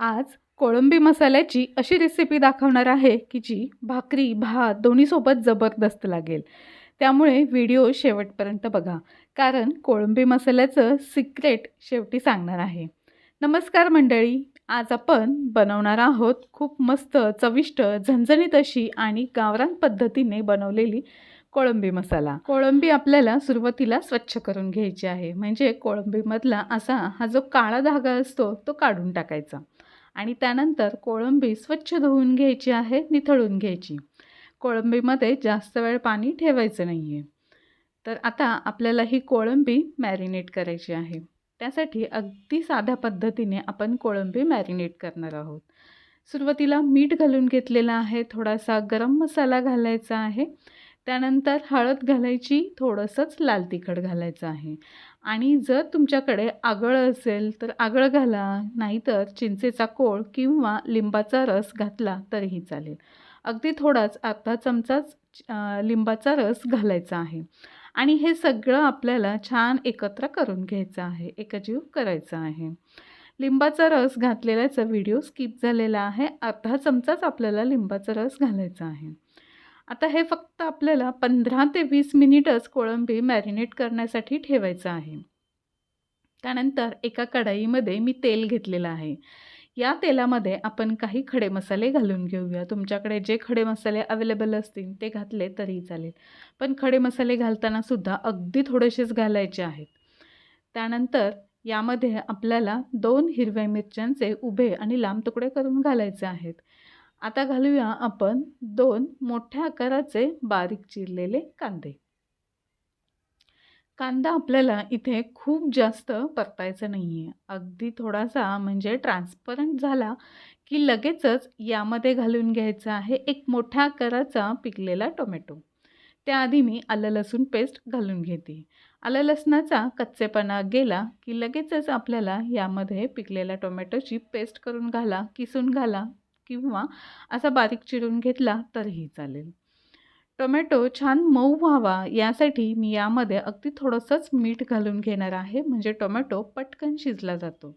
आज कोळंबी मसाल्याची अशी रेसिपी दाखवणार आहे की जी भाकरी भात दोन्हीसोबत जबरदस्त लागेल. त्यामुळे व्हिडिओ शेवटपर्यंत बघा. कारण कोळंबी मसाल्याचं सिक्रेट शेवटी सांगणार आहे. नमस्कार मंडळी. आज आपण बनवणार आहोत खूप मस्त चविष्ट झणझणीत अशी आणि गावरान पद्धतीने बनवलेली कोळंबी मसाला. कोळंबी आपल्याला सुरुवातीला स्वच्छ करून घ्यायची आहे. म्हणजे कोळंबीमधला असा हा जो काळा धागा असतो तो काढून टाकायचा. आणि त्यानंतर कोळंबी स्वच्छ धुवून घ्यायची आहे निथळून घ्यायची. कोळंबीमध्ये जास्त वेळ पाणी ठेवायचं नाही आहे तर आता आपल्याला ही कोळंबी मॅरिनेट करायची आहे. त्यासाठी अगदी साध्या पद्धतीने आपण कोळंबी मॅरिनेट करणार आहोत. सुरुवातीला मीठ घालून घेतलेला आहे थोडासा गरम मसाला घालायचा आहे. त्यानंतर हळद घालायची थोडंसंच लाल तिखट घालायचं आहे. आणि जर तुमच्याकडे आगळ असेल तर आगळ घाला नाहीतर चिंचेचा कोळ किंवा लिंबाचा रस घातला तरीही चालेल. अगदी थोडाच अर्धा चमचाच लिंबाचा रस घालायचा आहे. आणि हे सगळं आपल्याला छान एकत्र करून घ्यायचं आहे एकजीव करायचं आहे. लिंबाचा रस घातलेल्याचा व्हिडिओ स्किप झालेला आहे अर्धा चमचाच आपल्याला लिंबाचा रस घालायचा आहे. आता हे फक्त आपल्याला पंधरा ते वीस मिनिटच कोळंबी मॅरिनेट करण्यासाठी ठेवायचं आहे. त्यानंतर एका कढाईमध्ये मी तेल घेतलेलं आहे. या तेलामध्ये आपण काही खडे मसाले घालून घेऊया. तुमच्याकडे जे खडे मसाले अवेलेबल असतील ते घातले तरी चालेल. पण खडे मसाले घालताना सुद्धा अगदी थोडेसेच घालायचे आहेत. त्यानंतर यामध्ये आपल्याला दोन हिरव्या मिरच्यांचे उभे आणि लांब तुकडे करून घालायचे आहेत. आता घालूया आपण दोन मोठ्या आकाराचे बारीक चिरलेले कांदे. कांदा आपल्याला इथे खूप जास्त परतायचं नाही आहे अगदी थोडासा म्हणजे ट्रान्सपरंट झाला की लगेचच यामध्ये घालून घ्यायचा आहे एक मोठ्या आकाराचा पिकलेला टोमॅटो. त्याआधी मी आलं लसूण पेस्ट घालून घेते. आलं लसणाचा कच्चेपणा गेला की लगेचच आपल्याला यामध्ये पिकलेल्या टोमॅटोची पेस्ट करून घाला किसून घाला किंवा असा बारीक चिरून घेतला तरीही चालेल. टोमॅटो छान मऊ व्हावा यासाठी मी यामध्ये अगदी थोडंसंच मीठ घालून घेणार आहे म्हणजे टोमॅटो पटकन शिजला जातो.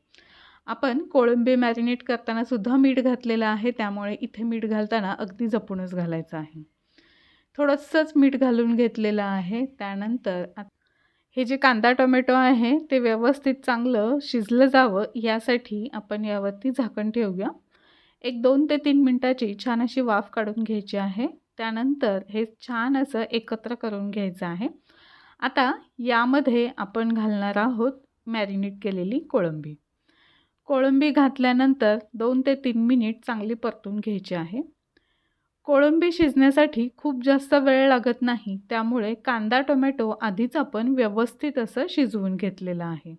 आपण कोळंबी मॅरिनेट करताना सुद्धा मीठ घातलेलं आहे त्यामुळे इथे मीठ घालताना अगदी जपूनच घालायचं आहे. थोडंसंच मीठ घालून घेतलेलं आहे त्यानंतर हे जे कांदा टोमॅटो आहे ते व्यवस्थित चांगलं शिजलं जावं यासाठी आपण यावरती झाकण ठेवूया. एक दोन ते तीन मिनटाची छान अशी वाफ काढून घ्यायची आहे. त्यानंतर हे छान असं एकत्र करून घ्यायचं आहे. आता यामध्ये आपण घालणार आहोत मॅरिनेट केलेली कोळंबी. कोळंबी घातल्यानंतर दोन ते तीन मिनिट चांगली परतून घ्यायची आहे. कोळंबी शिजण्यासाठी खूप जास्त वेळ लागत नाही. त्यामुळे कांदा टोमॅटो आधीच आपण व्यवस्थित असं शिजवून घेतलेलं आहे.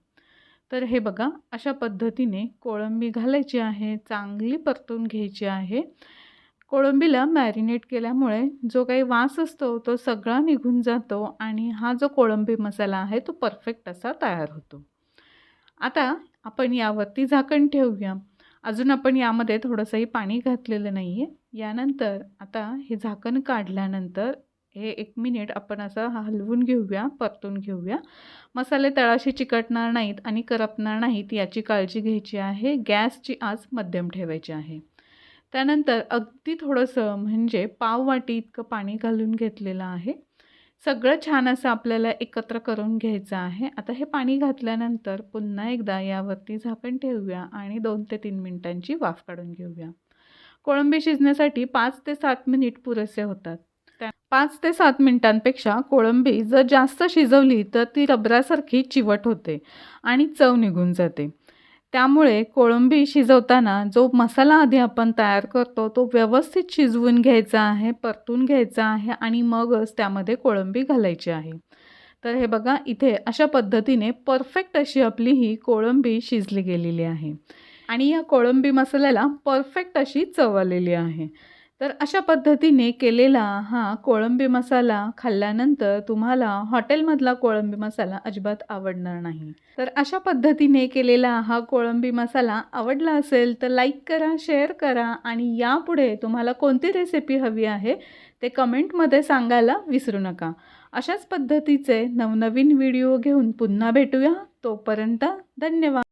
तर हे बघा अशा पद्धतीने कोळंबी घालायची आहे चांगली परतून घ्यायची आहे. कोळंबीला मॅरिनेट केल्यामुळे जो काही वास असतो तो सगळा निघून जातो आणि हा जो कोळंबी मसाला आहे तो परफेक्ट असा तयार होतो. आता आपण यावरती झाकण ठेवूया. अजून आपण यामध्ये थोडंसंही पाणी घातलेलं नाही आहे यानंतर आता हे झाकण काढल्यानंतर हे एक मिनिट आपण असं हलवून घेऊया परतून घेऊया. मसाले तळाशी चिकटणार नाहीत आणि करपणार नाहीत याची काळजी घ्यायची आहे. गॅसची आज मध्यम ठेवायची आहे. त्यानंतर अगदी थोडंसं म्हणजे पाव वाटी इतकं पाणी घालून घेतलेलं आहे. सगळं छान असं आपल्याला एकत्र करून घ्यायचं आहे. आता हे पाणी घातल्यानंतर पुन्हा एकदा यावरती झाकण ठेवूया आणि दोन ते तीन मिनिटांची वाफ काढून घेऊया. कोळंबी शिजण्यासाठी पाच ते सात मिनिट पुरेसे होतात. पाच ते सात मिनिटांपेक्षा कोळंबी जर जास्त शिजवली तर ती रबरासारखी चिवट होते आणि चव निघून जाते. त्यामुळे कोळंबी शिजवताना जो मसाला आधी आपण तयार करतो तो व्यवस्थित शिजवून घ्यायचा आहे परतून घ्यायचा आहे आणि मगच त्यामध्ये कोळंबी घालायची आहे. तर हे बघा इथे अशा पद्धतीने परफेक्ट अशी आपली ही कोळंबी शिजली गेलेली आहे. आणि या कोळंबी मसाल्याला परफेक्ट अशी चव आलेली आहे. तर अशा पद्धतीने केलेला हा कोळंबी मसाला खाल्ल्यानंतर तुम्हाला हॉटेलमधला कोळंबी मसाला अजिबात आवडणार नाही. तर अशा पद्धतीने केलेला हा कोळंबी मसाला आवडला असेल तर लाईक करा शेअर करा आणि यापुढे तुम्हाला कोणती रेसिपी हवी आहे ते कमेंटमध्ये सांगायला विसरू नका. अशाच पद्धतीचे नवनवीन व्हिडिओ घेऊन पुन्हा भेटूया. तोपर्यंत धन्यवाद.